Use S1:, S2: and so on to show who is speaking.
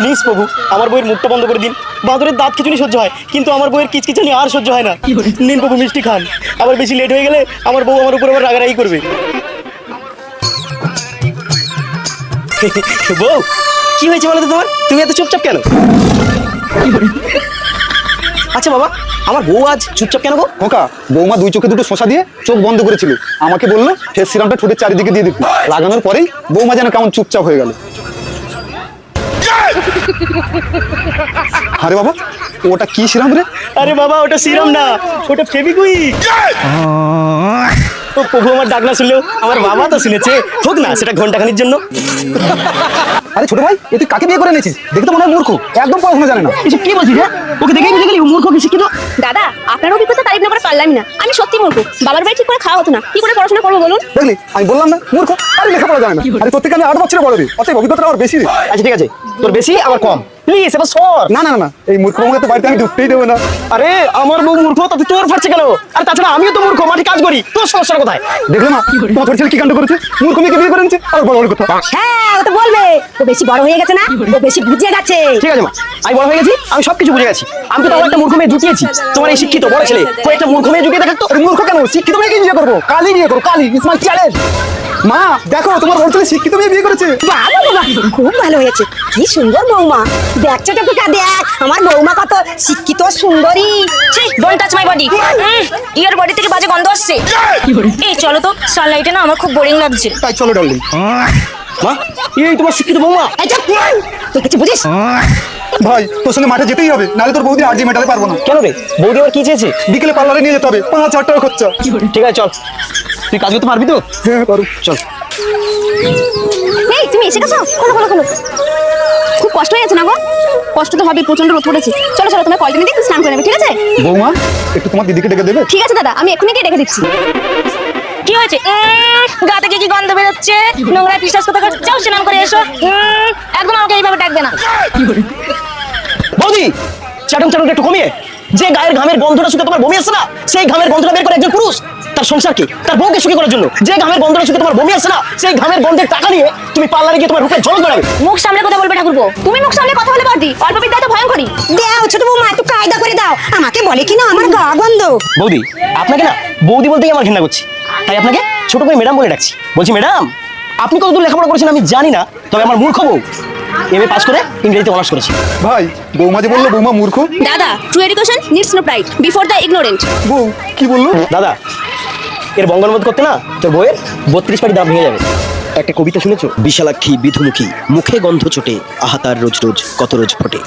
S1: Please প্রভু আমার বইয়ের মুখটা বন্ধ করে দিন। বাঁদরের দাঁত খিচুনি সহ্য হয় কিন্তু আমার বইয়ের কিচকিচানি আর সহ্য হয় না। নিন প্রভু মিষ্টি খান। আবার বেশি লেট হয়ে গেলে আমার বউ আমার উপর আবার রাগারাগি করবে। বউ কি হয়েছে বলো তো তোমার? তুমি এত চুপচাপ কেন? আচ্ছা বাবা আমার বউ আজ চুপচাপ কেন গো?
S2: খোকা বৌমা দুই চোখে দুটো শশা দিয়ে চোখ বন্ধ করেছিল। আমাকে বলল ফেস সিরামটা ঠোঁটের চারিদিকে দিয়ে দিবি লাগানোর পরেই বৌমা যেন কেমন চুপচাপ হয়ে গেল। আরে বাবা, ওটা কি সিরাম রে?
S1: আরে বাবা, ওটা সিরাম না, ওটা ফেবিকুইক ও প্রভু, আমার ডাক না শুনলেও আমার বাবা তো শুনেছে। হোক না, সেটা ঘন্টাখানির জন্য।
S2: আরে ছোট ভাই এ তুই কাকে বিয়ে করে নিয়েছিস দেখে তো মনে হয় মূর্খ। একদম পড়াশোনা জানে না।
S1: এসব কি বলছিস হ্যাঁ? ওকে দেখেই বুঝে গেলি ও মূর্খ কি শিক্ষিত
S3: দাদা আপনার অভিজ্ঞতা তারিফ না করে পারলামই না। আমি সত্যি মূর্খ। বাবার বাড়ি ঠিক করে খাওয়া হতো না। কি করে পড়াশোনা করব বলুন?
S2: দেখলি আমি বললাম না মূর্খ। আরে লেখাপড়া জানে না। আরে তোর থেকে আমি আট বছরের বড় রে। অতএব অভিজ্ঞতা আমার বেশি রে।
S1: আচ্ছা ঠিক আছে। তোর বেশি আমার কম। প্লিজ এবার সর।
S2: না না না, এই মূর্খ বৌমাকে তো বাড়িতে আমি ঢুকতেই দেবো না।
S1: আরে আমার বউ মূর্খ তাতে তোর ফাটছে কেন? আর তাছাড়া আমিও তো মূর্খ মাঠে কাজ করি। তোর সমস্যার কোথায়?
S2: দেখলে না তোমার ছোট ছেলে কি কাণ্ড করেছে? মূর্খ মেয়েকে বিয়ে করে নিচ্ছে আর বড় বড় কথা।
S3: হ্যাঁ ও তো বলবে। বেশি বড় হয়ে গেছে না? ও বেশি বুঝে গেছে।
S1: ঠিক আছে মা। আমি বড় হয়ে গেছি আমি সবকিছু বুঝে গেছি। আমি তো তোমার একটা মূর্খ মেয়ে জুটিয়েছি। তোমার এই শিক্ষিত বড় ছেলে ও একটা মূর্খ মেয়ে জুটিয়ে দেখাতো
S2: মূর্খ কেন? শিক্ষিত মেয়েকে বিয়ে করব? কালি বিয়ে করব কালি ইসমাইল চ্যালেঞ্জ মা দেখো তোমার বড় ছেলে শিক্ষিত মেয়ে বিয়ে করেছে।
S3: ভালো বাবা খুব ভালো হয়েছে। কি সুন্দর বৌমা। দেখছ তো পিকা দেখ। আমার বৌমা কত শিক্ষিত সুন্দরী।
S4: ডোন্ট টাচ মাই বডি ইয়ার বডি থেকে বাজে গন্ধ আসছে। এই চলো তো সানলাইটে না আমার খুব বোরিং লাগছে।
S2: তাই চলো ডার্লিং
S1: মা এই তোমার শিক্ষিত বৌমা।
S3: চুপ! তুই কিছু বুঝিস?
S2: ভাই তোর সঙ্গে মাঠে যেতেই হবে নাহলে তোর বৌদি আর্জি মেটাতে পারব না।
S1: কেন রে? বৌদি আবার কি চেয়েছে?
S2: বিকেলে পার্লারে নিয়ে যেতে হবে পাঁচ হাজার টাকা খরচা।
S1: ঠিক আছে চল। তুই কাজ করতে পারবি তো?
S2: হ্যাঁ পারো
S1: চল।
S3: এই তুমি এসে গেছো? খোলো খোলো খোলো। খুব কষ্ট হয়ে না গো? কষ্ট তো হবে প্রচণ্ড রোদ পড়েছে। চলো চলো তোমার কলটা নিয়ে স্নান করে নেবে ঠিক আছে?
S2: বৌমা? একটু তোমার দিদিকে ডেকে দেবে?
S3: ঠিক আছে দাদা আমি এক্ষুনি গিয়ে রেখে দিচ্ছি।
S4: কি হয়েছে? গা থেকে কি গন্ধ নোংরা পিসাস কোথা যাও স্নান করে এসো। একদম আমাকে এইভাবে ডাকবে না।
S1: বৌদি চাটন একটু কমিয়ে। যে গায়ের ঘামের গন্ধটা শুকে তোমার বমি আসছে না সেই ঘামের গন্ধটা বের করে একজন পুরুষ। তার সংসারকে তার বউকে সুখী করার জন্য। যে ঘামের গন্ধটা শুকে তোমার বমি আসছে না সেই ঘামের গন্ধের টাকা নিয়ে তুমি পার্লারে গিয়ে তোমার রূপের ঝলক বাড়াবে
S4: মুখ সামলে কথা বলবে ঠাকুরপো।
S3: তুমি মুখ সামনে কথা বলে পারদি অল্প বিদ্যা তো ভয়ঙ্করী দাও ছোট বৌমা একটু কায়দা করে দাও। আমাকে বলে কিনা আমার গা গন্ধ।
S1: বৌদি আপনাকে না বৌদি বলতেই আমার ঘৃণা করছি। তাই আপনাকে ছোট করে ম্যাডাম বলে ডাকছি। বলছি ম্যাডাম আপনি কতদূর লেখাপড়া করেছেন আমি জানি না তবে আমার মূর্খ বউ। এমএ পাস করে ইংরেজিতে অনার্স করেছি।
S2: ভাই বৌমা যে বলল বৌমা মূর্খ?
S3: দাদা true education needs no pride before the ignorant
S2: বউ কি বলল?
S1: দাদা এর বঙ্গানুবাদ করতে না তোর বইয়ের বত্রিশ পাটি দাম ভেঙে যাবে। একটা কবিতা শুনেছো?
S5: বিশালাক্ষী বিধুমুখী মুখে গন্ধ চোটে আহাতার রোজ রোজ কত রোজ ফোটে।